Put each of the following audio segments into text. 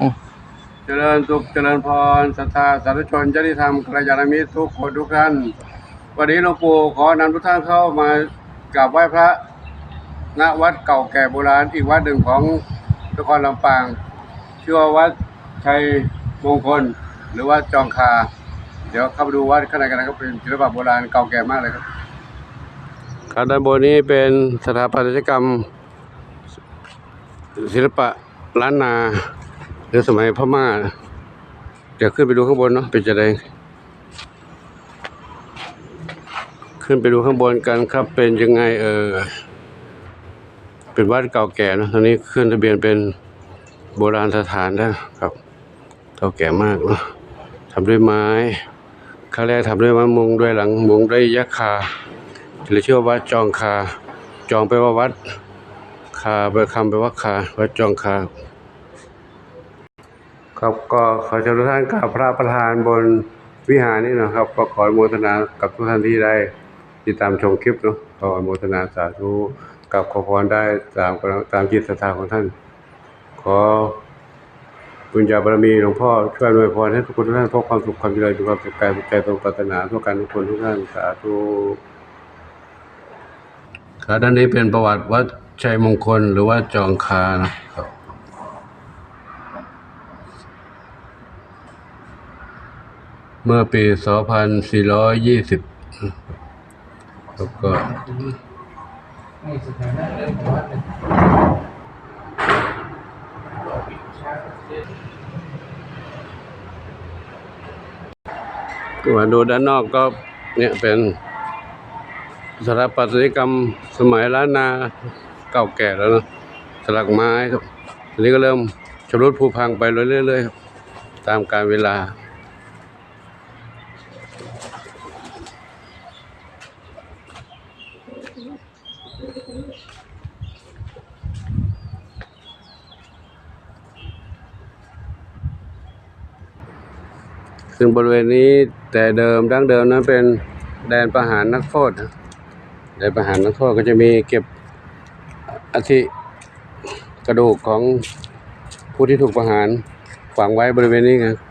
อืมเจริญสุขเจริญพรศรัทธาสาธุชนญาติธรรมกัลยาณมิตรทุกคนทุกท่าน วันนี้หลวงปู่ขอนำทุกท่านเข้ามากราบไหว้พระณวัดเก่าแก่โบราณอีกวัดหนึ่งของนครลำปางชื่อว่าวัดชัยมงคล หรือว่าจองคา เดี๋ยวเข้าไปดูวัดข้างในกันนะครับเป็นศิลปะโบราณเก่าแก่มากเลยครับครับด้านบนนี้เป็นสถาปัตยกรรม ศิลปะล้านนา หรือสมัยพม่าเดี๋ยวขึ้นไปดูข้างบนเนาะเป็นจะไดขึ้นไปดูข้างบนกันครับ เป็นยังไงเออเป็นวัดเก่าแก่นะตอนนี้ขึ้นทะเบียนเป็นโบราณสถานนะครับเก่าแก่มากเนาะทำด้วยไม้ขั้นแรกทำด้วยไม้มุงด้วยหลังมุงด้วยยักษ์คาหรือชื่อว่าวัดจองคา จองไปลว่าวัด คาเบอร์คำแปลว่าคาวัดจองคา ครับก็ขอเชิญทุกท่านกราบพระประธานบนวิหารนี้นะครับ ก็ขอโมทนากับทุกท่านที่ได้ติดตามชมคลิปเนาะขออโมทนาสาธุกับขอพรได้ตามตามจิตศรัทธาของท่าน ขอบุญญาบารมีหลวงพ่อช่วยอวยพรให้ทุกคนทุกท่านพบความสุขความเจริญมีความสุขกายสุขใจตรงปรารถนาทุกการทุกคนทุกท่านสาธุครับด้านนี้เป็นประวัติวัดชัยมงคลหรือว่าจองคานะครับ เมื่อปี 2420แล้วก็ให้านะเรื่องของวัดเนี่ยมาดูด้านนอกก็เนี่ยเป็นสถาปัตยกรรมสมัยล้านนาเก่าแก่แล้วนะสลักไม้ครับอันนี้ก็เริ่มชำรุดผุพังไปเรื่อยๆครับตามกาลเวลา ซึ่งบริเวณนี้แต่เดิมดั้งเดิมนั้นเป็นแดนประหารนักโทษนะแดนประหารนักโทษก็จะมีเก็บอาทิกระดูกของผู้ที่ถูกประหารฝังไว้บริเวณนี้ไงต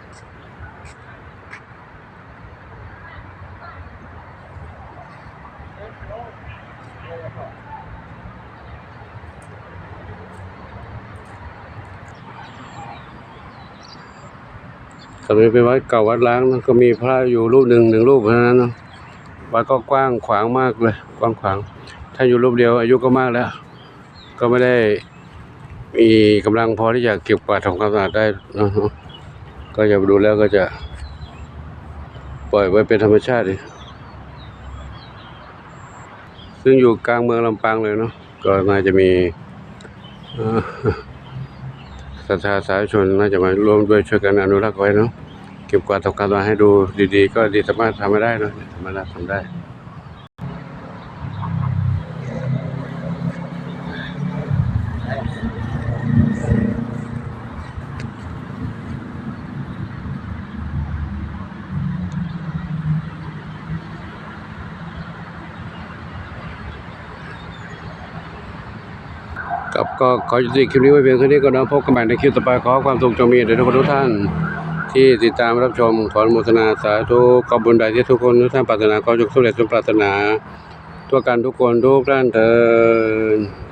อนนี้เป็นวัดเก่าวัดล้างนะก็มีพระอยู่รูปหนึ่งหนึ่งรูปเท่านั้นนะวัดก็กว้างขวางมากเลย กว้างขวาง ถ้าอยู่รูปเดียวอายุก็มากแล้ว ก็ไม่ได้มีกำลังพอที่จะเก็บกวาดทำความสะอาดได้นะก็จะดูแล้วก็จะ ปล่อยไว้เป็นธรรมชาติดิ ซึ่งอยู่กลางเมืองลำปางเลยเนาะก็น่าจะมีศรัทธาสาธุชนน่าจะมาร่วมด้วยช่วยกันอนุรักษ์ไว้เนาะเก็บกวาดทำความาให้ดูดีๆ ก็ดีสามารถทำไม่ได้เนาะสามารถทำได้ ครับก็ขอยุติคลิปนี้ไว้เพียงเท่านี้ก็นะพบกันใหม่ในคลิปต่อไปขอความสุขจงมีแด่ทุกคนทุกท่าน ที่ติดตามรับชมขออนุโมทนาสาธุขอบบุญใดที่ทุกคนทุกท่านปรารถนาขอจงสำเร็จสมปรารถนา ทั่วกันทุกคนทุกท่านเถิด